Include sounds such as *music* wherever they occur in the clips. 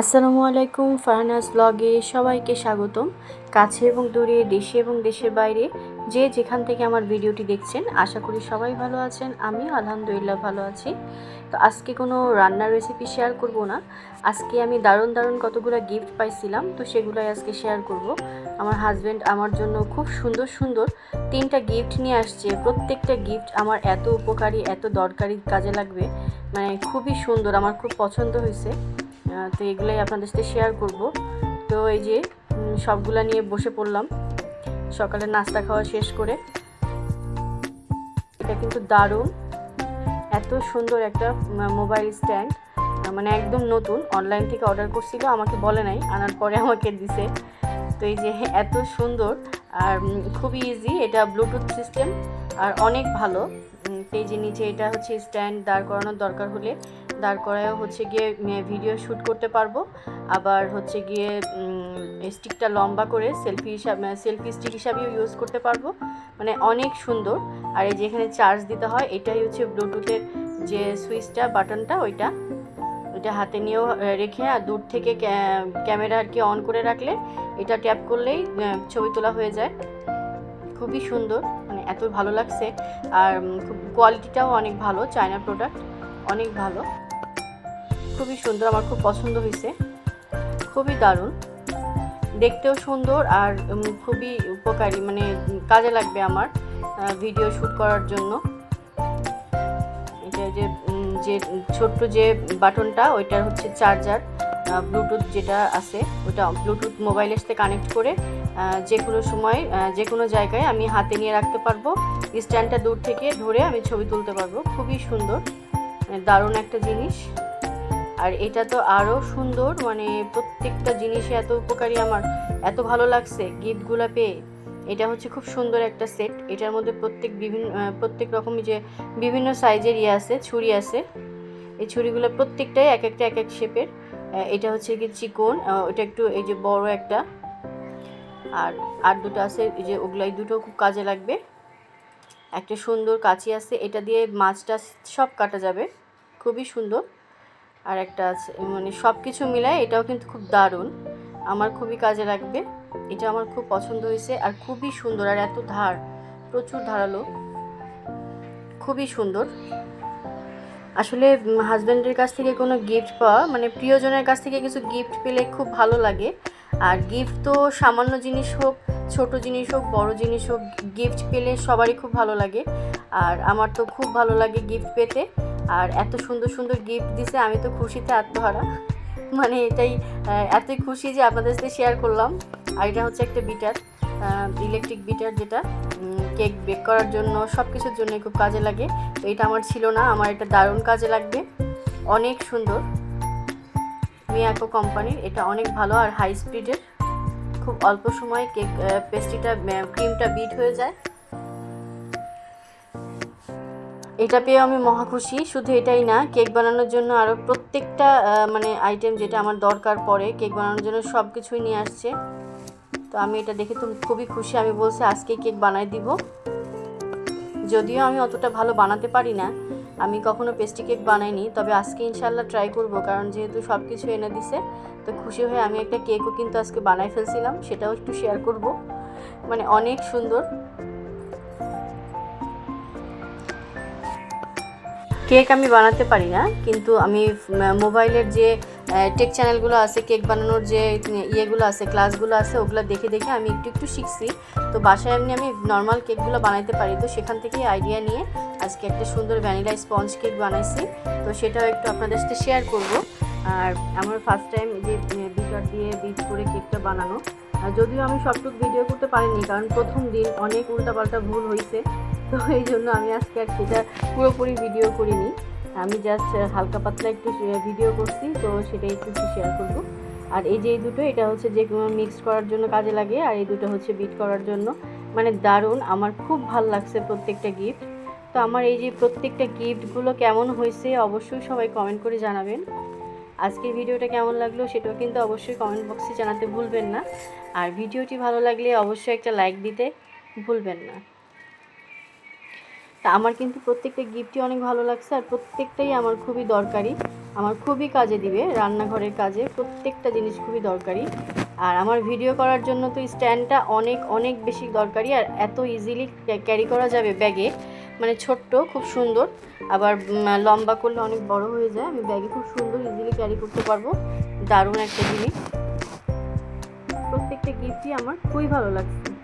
আসসালামু আলাইকুম, ফারহানাস ব্লগে সবাইকে স্বাগতম। কাছে এবং দূরে, দেশে এবং দেশের বাইরে যে যেখান থেকে আমার ভিডিওটি দেখছেন, আশা করি সবাই ভালো আছেন। আমিও আলহামদুলিল্লাহ ভালো আছি। তো আজকে কোনো রান্নার রেসিপি শেয়ার করব না। আজকে আমি দারুণ দারুণ কতগুলো গিফট পাইছিলাম, তো সেগুলোই আজকে শেয়ার করব। আমার হাজব্যান্ড আমার জন্য খুব সুন্দর সুন্দর তিনটা গিফট নিয়ে আসছে। প্রত্যেকটা গিফট আমার এত উপকারী, এত দরকারি কাজে লাগবে। মানে খুবই সুন্দর, আমার খুব পছন্দ হয়েছে। তো এগুলোই আপনাদের সাথে শেয়ার করব। তো এই যে সবগুলা নিয়ে বসে পড়লাম। সকালে নাস্তা খাওয়া শেষ করে। এটা কিন্তু দারুণ। এত সুন্দর একটা মোবাইল স্ট্যান্ড মানে একদম নতুন। অনলাইন থেকে অর্ডার করছিল, আমাকে বলে নাই। আনার পরে আমাকে দিছে। তো এই যে, এত সুন্দর। আর খুবই ইজি এটা ব্লুটুথ সিস্টেম আর অনেক ভালো। যে নিচে এটা হচ্ছে স্ট্যান্ড দাঁড় করানোর দরকার হলে। দাঁড় করায় হচ্ছে গিয়ে ভিডিও শ্যুট করতে পারব। আবার হচ্ছে গিয়ে স্টিকটা লম্বা করে সেলফি হিসাবে সেলফি স্টিক হিসাবেও ইউজ করতে পারব। মানে অনেক সুন্দর। আর এই যেখানে চার্জ দিতে হয়, এটাই হচ্ছে ব্লুটুথের যে সুইচটা বাটনটা, ওইটা। ওইটা হাতে নিয়েও রেখে আর দূর থেকে ক্যামেরা আর কি অন করে রাখলে, এটা ট্যাপ করলেই ছবি তোলা হয়ে যায়। খুবই সুন্দর মানে এত ভালো লাগছে। আর কোয়ালিটিটাও অনেক ভালো চায়না প্রোডাক্ট অনেক ভালো। খুবই সুন্দর, আমার খুব পছন্দ হয়েছে। খুবই দারুণ। দেখতেও সুন্দর আর খুবই উপকারী মানে কাজে লাগবে আমার ভিডিও শ্যুট করার জন্য। এটা যে যে ছোট্ট যে বাটনটা, ওইটার হচ্ছে চার্জার ব্লুটুথ যেটা আছে, ওটা ব্লুটুথ মোবাইলের সাথে কানেক্ট করে যে কোনো সময় যে কোনো জায়গায় আমি হাতে নিয়ে রাখতে পারব। স্ট্যান্ডটা দূর থেকে ধরে আমি ছবি তুলতে পারব। খুবই সুন্দর, দারুণ একটা জিনিস। আর এটা তো আরও সুন্দর মানে প্রত্যেকটা জিনিসে এত উপকারী আমার। এত ভালো লাগছে গিফটগুলো পেয়ে। এটা হচ্ছে খুব সুন্দর একটা সেট। এটার মধ্যে প্রত্যেক বিভিন্ন প্রত্যেক রকমই যে বিভিন্ন সাইজের ইয়ে আছে, ছুরি আছে। এই ছুরিগুলো প্রত্যেকটাই এক একটা, এক এক শেপের এটা হচ্ছে কি চিকন ওটা একটু এই যে বড় একটা। আর আর দুটো আছে যে ওগুলো এই দুটো খুব কাজে লাগবে। একটা সুন্দর কাঁচি আছে, এটা দিয়ে মাছটা সব কাটা যাবে, খুবই সুন্দর। আর একটা আছে মানে সব কিছু মিলায় এটাও কিন্তু খুব দারুণ, আমার খুবই কাজে লাগবে, এটা আমার খুব পছন্দ হয়েছে আর খুবই সুন্দর, আর এত ধার, প্রচুর ধারালো, খুবই সুন্দর। আসলে হাজব্যান্ডের কাছ থেকে কোনো গিফট পাওয়া মানে প্রিয়জনের কাছ থেকে কিছু গিফট পেলে খুব ভালো লাগে আর গিফট তো সামান্য জিনিস হোক, ছোট জিনিস হোক, বড় জিনিস হোক গিফট পেলে সবারই খুব ভালো লাগে। আর আমার তো খুব ভালো লাগে গিফট পেতে। আর এত সুন্দর সুন্দর গিফট দিছে, আমি তো খুশিতে আত্মহারা। *laughs* মানে এটাই এতই খুশি যে আপনাদের সাথে শেয়ার করলাম। আর এটা হচ্ছে একটা বিটার ইলেকট্রিক বিটার যেটা কেক বেক করার জন্য সব কিছুর জন্য খুব কাজে লাগে। তো এটা আমার ছিল না, আমার এটা দারুণ কাজে লাগবে। অনেক সুন্দর। মিয়াকো কোম্পানির এটা অনেক ভালো আর হাই স্পিডের খুব অল্প সময়ে কেক পেস্ট্রিটা ক্রিমটা বিট হয়ে যায়। এটা পেয়ে আমি মহা খুশি। শুধু এটাই না কেক বানানোর জন্য আরও প্রত্যেকটা মানে আইটেম যেটা আমার দরকার পড়ে কেক বানানোর জন্য সব কিছুই নিয়ে আসছে। তো আমি এটা দেখে তো খুবই খুশি। আমি বলছি, আজকে কেক বানাই দিব। যদিও আমি অতটা ভালো বানাতে পারি না, আমি কখনো পেস্ট্রি কেক বানাইনি, তবে আজকে ইনশাল্লাহ ট্রাই করব, কারণ যেহেতু সব কিছু এনে দিছে, তো খুশি হয়ে আমি একটা কেকও কিন্তু আজকে বানাই ফেলছিলাম, সেটাও একটু শেয়ার করব। মানে অনেক সুন্দর। কেক আমি বানাতে পারি না, কিন্তু আমি মোবাইলের যে টেক চ্যানেলগুলো আছে কেক বানানোর যে ইয়েগুলো আছে ক্লাসগুলো আছে, ওগুলো দেখে দেখে আমি একটু একটু শিখছি। তো বাসায় এমনি আমি নর্মাল কেকগুলো বানাইতে পারি। তো সেখান থেকেই আইডিয়া নিয়ে আজকে একটা সুন্দর ভ্যানিলা স্পঞ্জ কেক বানাইছি। তো সেটাও একটু আপনাদের সাথে শেয়ার করব। আর আমার ফার্স্ট টাইম যে বিটার দিয়ে বিট করে কেকটা বানানো। যদিও আমি সবটুকু ভিডিও করতে পারিনি, কারণ প্রথম দিন অনেক উল্টাপাল্টা ভুল হয়েছে তো এই জন্য আমি আজকে আর সেটা পুরোপুরি ভিডিও করিনি। আমি জাস্ট হালকা পাতলা একটু ভিডিও করছি, তো সেটাই একটু শেয়ার করব। আর এই যে এই দুটো, এটা হচ্ছে যে মিক্স করার জন্য কাজে লাগে, আর এই দুটো হচ্ছে বিট করার জন্য। মানে দারুণ, আমার খুব ভালো লাগছে প্রত্যেকটা গিফট তো আমার এই যে প্রত্যেকটা গিফটগুলো কেমন হয়েছে, অবশ্যই সবাই কমেন্ট করে জানাবেন। আজকের ভিডিওটা কেমন লাগল, সেটাও কিন্তু অবশ্যই কমেন্ট বক্সে জানাতে ভুলবেন না। আর ভিডিওটি ভালো লাগলে অবশ্যই একটা লাইক দিতে ভুলবেন না। তা আমার কিন্তু প্রত্যেকটা গিফটই অনেক ভালো লাগছে আর প্রত্যেকটাই আমার খুবই দরকারি। আমার খুবই কাজে দিবে রান্নাঘরের কাজে, প্রত্যেকটা জিনিস খুবই দরকারি। আর আমার ভিডিও করার জন্য তো স্ট্যান্ডটা অনেক অনেক বেশি দরকারি আর এত ইজিলি ক্যারি করা যাবে ব্যাগে মানে ছোট্ট, খুব সুন্দর। আবার লম্বা করলে অনেক বড় হয়ে যায়। আমি ব্যাগে খুব সুন্দর ইজিলি ক্যারি করতে পারব। দারুণ একটা জিনিস। প্রত্যেকটা গিফটই আমার খুবই ভালো লাগছে।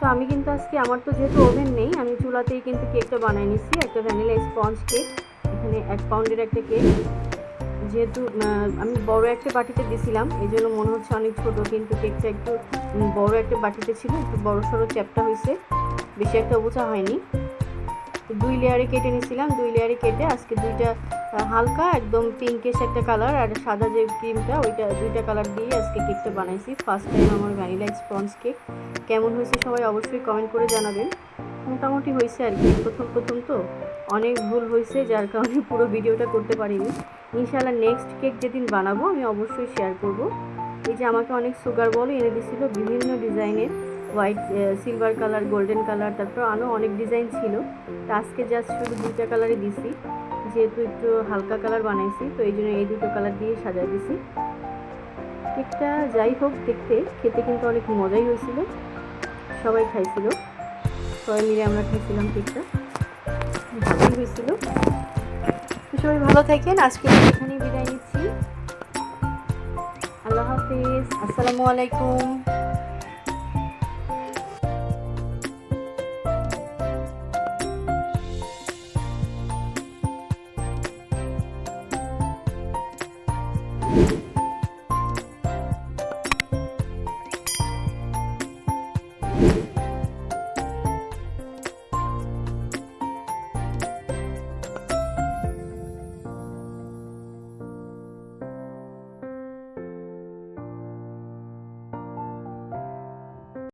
তো আমি কিন্তু আজকে, আমার তো যেহেতু ওভেন নেই, আমি চুলাতেই কিন্তু কেকটা বানাই নিচ্ছি, একটা ভ্যানিলা স্পঞ্জ কেক, এখানে এক পাউন্ডের একটা কেক। যেহেতু আমি বড় একটা বাটিতে দিয়েছিলাম এই জন্য মনে হচ্ছে অনেক ছোটো, কিন্তু কেকটা একটু বড় একটা বাটিতে ছিল, একটু বড় সড়ো চ্যাপটা হয়েছে, বেশি একটা বোঝা হয়নি। দুই লেয়ারে কেটে নিয়েছিলাম। দুই লেয়ারে কেটে আজকে দুইটা হালকা একদম পিঙ্কেশ একটা কালার আর সাদা যে ক্রিমটা ওইটা দুইটা কালার দিয়ে আজকে কেকটা বানাইছি। ফার্স্ট টাইম আমার ভ্যানিলা স্পঞ্জ কেক কেমন হয়েছে সবাই অবশ্যই কমেন্ট করে জানাবেন। মোটামুটি হয়েছে আর কি, প্রথম প্রথম তো অনেক ভুল হয়েছে, যার কারণে পুরো ভিডিওটা করতে পারিনি। ইনশাআল্লাহ নেক্সট কেক যেদিন বানাবো, আমি অবশ্যই শেয়ার করব। এই যে আমাকে অনেক সুগার বলও এনে দিছিল বিভিন্ন ডিজাইনের white silver colour, golden colour, তারপর আরও অনেক ডিজাইন ছিল। তা আজকে জাস্ট শুধু দুইটা কালারই দিছি। যেহেতু একটু হালকা কালার বানাইছি, তো এই জন্য এই দুটো কালার দিয়ে সাজাই দিছি। কেকটা যাই হোক, দেখতে। খেতে কিন্তু অনেক মজাই হয়েছিল। সবাই খাইছিল। সবাই মিলে আমরা খাইছিলাম কেকটা। ভালোই হয়েছিল। তো সবাই ভালো থাকেন। আজকে এখানেই বিদায় নিচ্ছি। আল্লাহ হাফিজ। আসসালামু আলাইকুম।